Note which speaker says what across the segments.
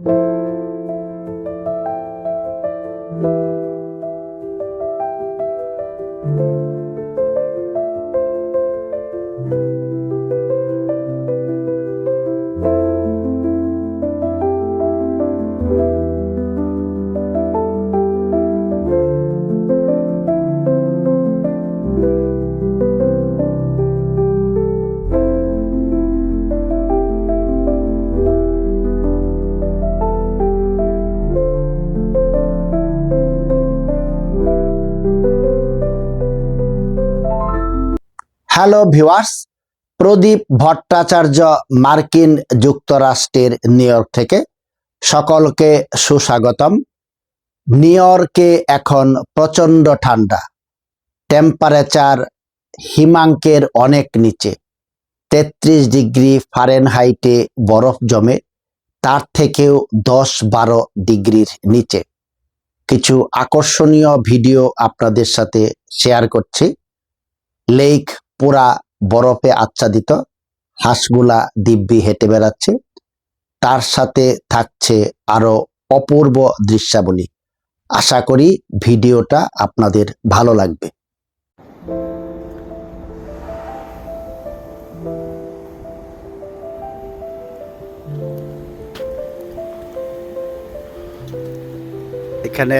Speaker 1: you. Hello viewers Pradip Bhattacharya মার্কিন যুক্তরাষ্ট্রের new York থেকে। সকলকে সুস্বাগতম। নিউ ইয়র্কে এখন প্রচণ্ড ঠান্ডা। টেম্পারেচার হিমাঙ্কের অনেক নিচে। তেত্রিশ ডিগ্রি ফারেনহাইটে বরফ জমে। তার থেকেও দশ বারো ডিগ্রির নিচে। কিছু আকর্ষণীয় ভিডিও আপনাদের সাথে শেয়ার করছি। লেক পুরা বরফে আচ্ছাদিত, হাঁসগুলা দিব্যি হেঁটে বেড়াচ্ছে। তার সাথে থাকছে আরও অপূর্ব দৃশ্যাবলী। আশা করি ভিডিওটা আপনাদের ভালো লাগবে। এখানে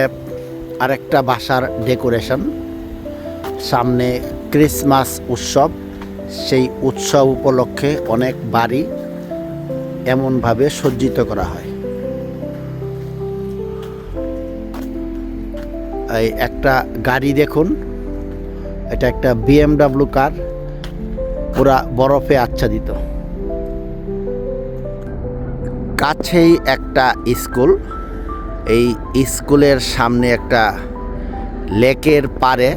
Speaker 1: আরেকটা বাসার ডেকোরেশন। সামনে ক্রিসমাস উৎসব, সেই উৎসব উপলক্ষে অনেক বাড়ি এমনভাবে সজ্জিত করা হয়। এই একটা গাড়ি দেখুন, এটা একটা বিএমডাব্লিউ কার পুরা বরফে আচ্ছাদিত। কাছেই একটা স্কুল, এই স্কুলের সামনে একটা লেকের পাড়ে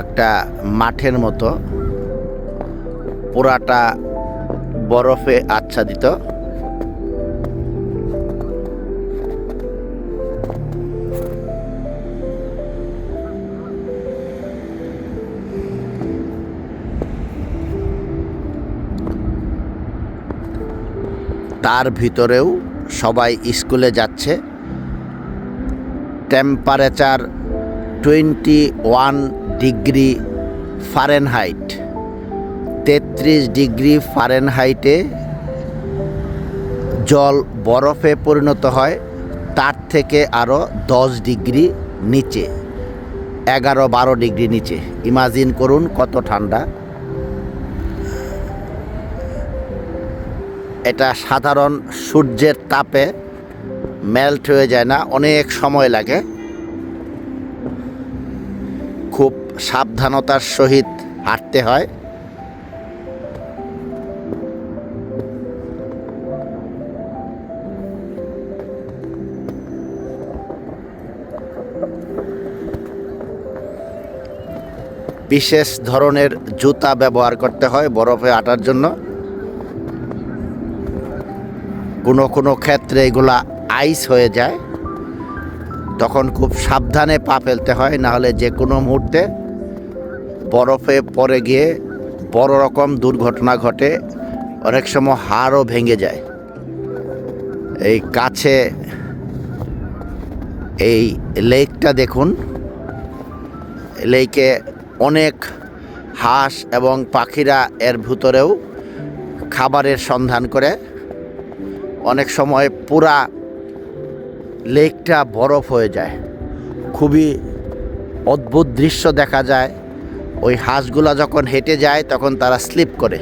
Speaker 1: একটা মাঠের মতো। পুরাটা বরফে আচ্ছাদিত। তার ভিতরেও সবাই স্কুলে যাচ্ছে। Temperature twenty one degree Fahrenheit. তেত্রিশ ডিগ্রি ফারেনহাইটে জল বরফে পরিণত হয়, তার থেকে আরও দশ ডিগ্রি নিচে, এগারো বারো ডিগ্রি নিচে। ইমাজিন করুন কত ঠান্ডা। এটা সাধারণ সূর্যের তাপে মেল্ট হয়ে যায় না, অনেক সময় লাগে। সাবধানতার সহিত হাঁটতে হয়। বিশেষ ধরনের জুতা ব্যবহার করতে হয় বরফে আটার জন্য। কোনো কোনো ক্ষেত্রে এগুলা আইস হয়ে যায়। তখন খুব সাবধানে পা ফেলতে হয়, নাহলে যে কোনো মুহূর্তে বরফে পরে গিয়ে বড় রকম দুর্ঘটনা ঘটে, অনেক সময় হাড়ও ভেঙে যায়। এই কাছে এই লেকটা দেখুন। লেকে অনেক হাঁস এবং পাখিরা এর ভিতরেও খাবারের সন্ধান করে। অনেক সময় পুরা লেকটা বরফ হয়ে যায়। খুবই অদ্ভুত দৃশ্য দেখা যায়। ওই হাঁসগুলো যখন হেঁটে যায়, তখন তারা স্লিপ করে।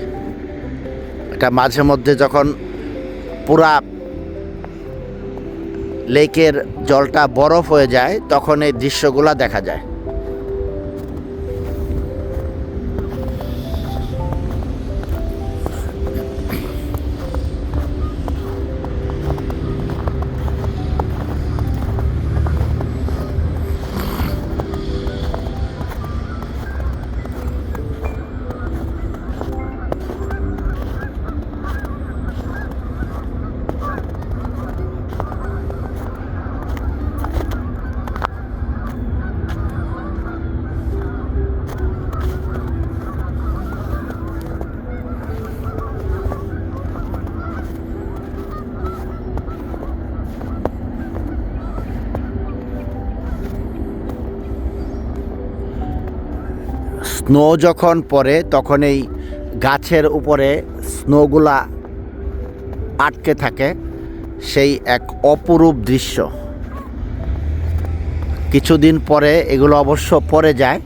Speaker 1: এটা মাঝে মধ্যে যখন পুরা লেকের জলটা বরফ হয়ে যায়, তখন এই দৃশ্যগুলো দেখা যায়। স্নো যখন পড়ে, তখন এই গাছের উপরে স্নোগুলা আটকে থাকে। সেই এক অপরূপ দৃশ্য। কিছুদিন পরে এগুলো অবশ্য পরে যায়।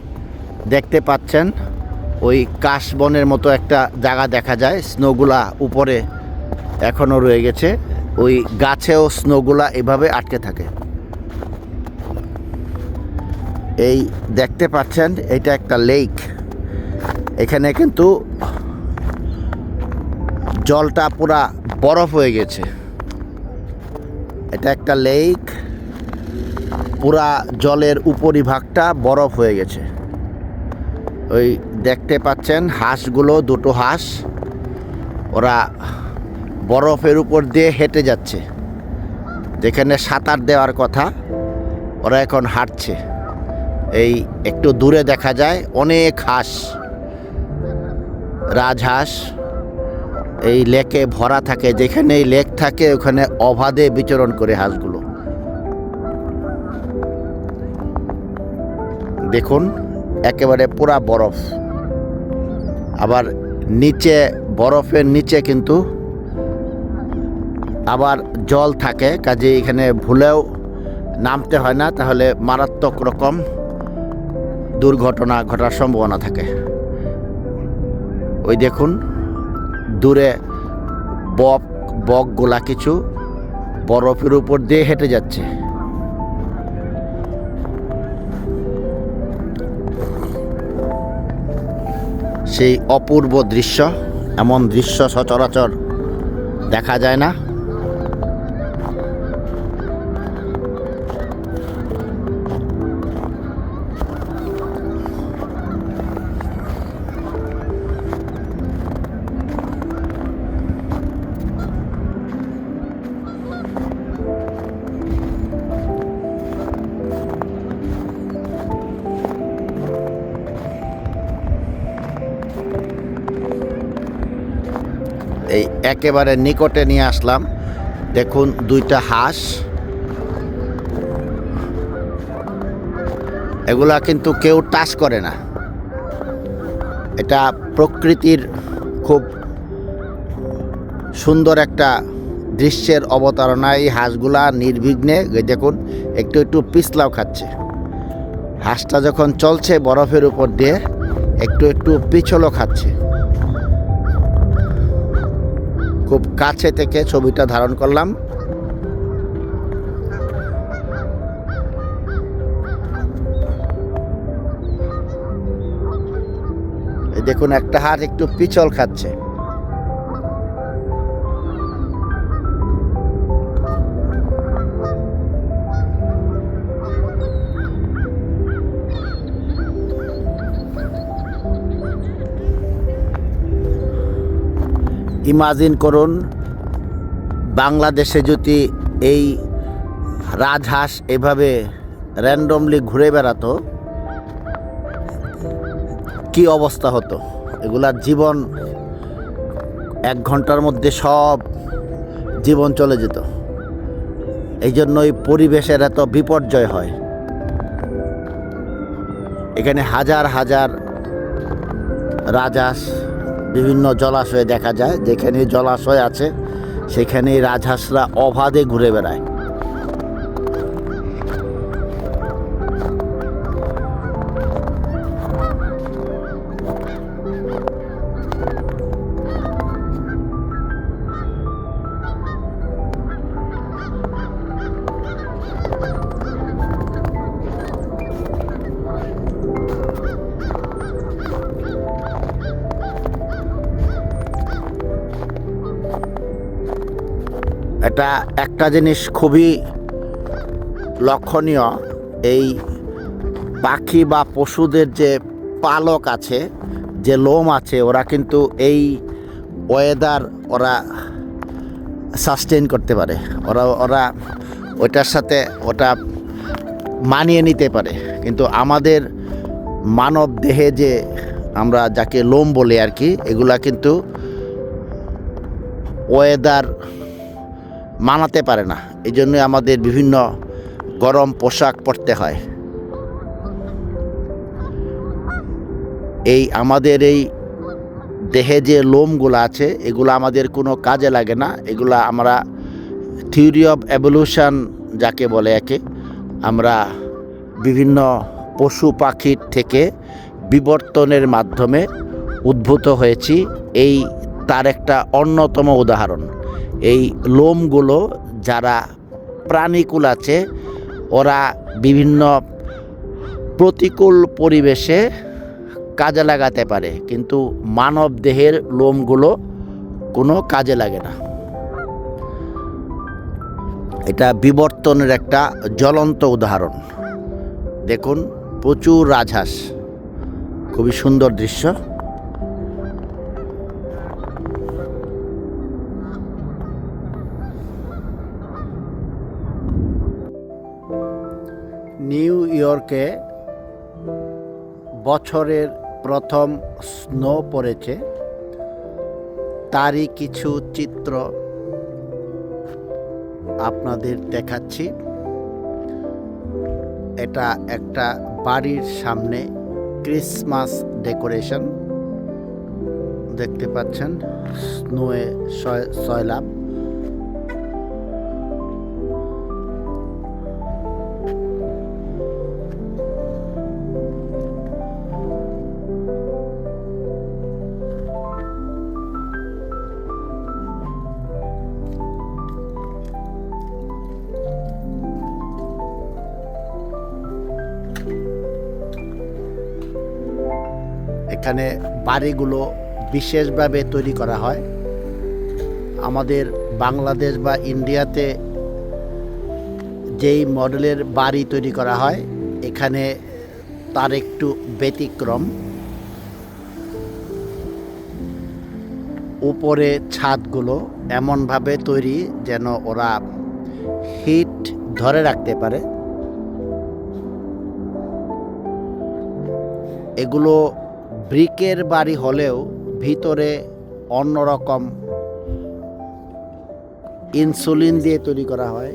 Speaker 1: দেখতে পাচ্ছেন, ওই কাশবনের মতো একটা জায়গা দেখা যায়। স্নোগুলা উপরে এখনও রয়ে গেছে। ওই গাছেও স্নোগুলা এভাবে আটকে থাকে। এই দেখতে পাচ্ছেন, এটা একটা লেক। এখানে কিন্তু জলটা পুরা বরফ হয়ে গেছে। এটা একটা লেক পুরা জলের উপরিভাগটা বরফ হয়ে গেছে। ওই দেখতে পাচ্ছেন হাঁসগুলো, দুটো হাঁস, ওরা বরফের উপর দিয়ে হেঁটে যাচ্ছে। যেখানে সাঁতার দেওয়ার কথা, ওরা এখন হাঁটছে। এই একটু দূরে দেখা যায়, অনেক হাঁস। রাজহাঁস, এই লেকে ভরা থাকে যেখানে এই লেক থাকে, ওখানে অবাধে বিচরণ করে হাঁসগুলো। দেখুন, একেবারে পুরা বরফ। আবার নিচে, বরফের নিচে কিন্তু আবার জল থাকে কাজে এখানে ভুলেও নামতে হয় না, তাহলে মারাত্মক রকম দুর্ঘটনা ঘটার সম্ভাবনা থাকে। ওই দেখুন, দূরে বক বক গোলা কিছু বরফের উপর দিয়ে হেঁটে যাচ্ছে। সেই অপূর্ব দৃশ্য, এমন দৃশ্য সচরাচর দেখা যায় না। এই একেবারে নিকটে নিয়ে আসলাম। দেখুন, দুইটা হাঁস। এগুলা কিন্তু কেউ টাচ করে না। এটা প্রকৃতির খুব সুন্দর একটা দৃশ্যের অবতারণা। এই হাঁসগুলা নির্বিঘ্নে দেখুন, একটু একটু পিছলাও খাচ্ছে। হাঁসটা যখন চলছে বরফের উপর দিয়ে, একটু একটু পিছলও খাচ্ছে। খুব কাছে থেকে ছবিটা ধারণ করলাম। দেখুন একটা হাত একটু পিছল খাচ্ছে। ইমাজিন করুন, বাংলাদেশে যদি এই রাজহাঁস এভাবে র্যান্ডমলি ঘুরে বেড়াতো, কি অবস্থা হতো? এগুলার জীবন এক ঘণ্টার মধ্যে সব জীবন চলে যেত। এই জন্যই পরিবেশের এত বিপর্যয় হয়। এখানে হাজার হাজার রাজহাঁস বিভিন্ন জলাশয়ে দেখা যায় যেখানে জলাশয় আছে সেখানে রাজহাঁসরা অবাধে ঘুরে বেড়ায়। এটা একটা জিনিস খুবই লক্ষণীয়। এই পাখি বা পশুদের যে পালক আছে, যে লোম আছে, ওরা কিন্তু এই ওয়েদার ওরা সাস্টেন করতে পারে। ওরা ওরা ওইটার সাথে ওটা মানিয়ে নিতে পারে। কিন্তু আমাদের মানব দেহে যে আমরা যাকে লোম বলি আর কি, এগুলা কিন্তু ওয়েদার মানাতে পারে না। এই জন্য আমাদের বিভিন্ন গরম পোশাক পরতে হয়। এই আমাদের এই দেহে যে লোমগুলো আছে, এগুলো আমাদের কোনো কাজে লাগে না। এগুলো আমরা থিওরি অফ এভলিউশন যাকে বলে একে, আমরা বিভিন্ন পশু পাখির থেকে বিবর্তনের মাধ্যমে উদ্ভূত হয়েছি। এই তার একটা অন্যতম উদাহরণ। এই লোমগুলো যারা প্রাণীকুল আছে, ওরা বিভিন্ন প্রতিকূল পরিবেশে কাজে লাগাতে পারে। কিন্তু মানব দেহের লোমগুলো কোনো কাজে লাগে না। এটা বিবর্তনের একটা জ্বলন্ত উদাহরণ। দেখুন, প্রচুর রাজহাঁস। খুবই সুন্দর দৃশ্য। নিউ ইয়র্কে বছরের প্রথম স্নো পড়েছে। তারই কিছু চিত্র আপনাদের দেখাচ্ছি। এটা একটা বাড়ির সামনে ক্রিসমাস ডেকোরেশন। দেখতে পাচ্ছেন, স্নোয়ে সয়লাভ এখানে বাড়িগুলো বিশেষভাবে তৈরি করা হয়। আমাদের বাংলাদেশ বা ইন্ডিয়াতে যেই মডেলের বাড়ি তৈরি করা হয়, এখানে তার একটু ব্যতিক্রম। উপরে ছাদগুলো এমনভাবে তৈরি যেন ওরা হিট ধরে রাখতে পারে। এগুলো ব্রিকের বাড়ি হলেও ভিতরে অন্যরকম ইনসুলিন দিয়ে তৈরি করা হয়।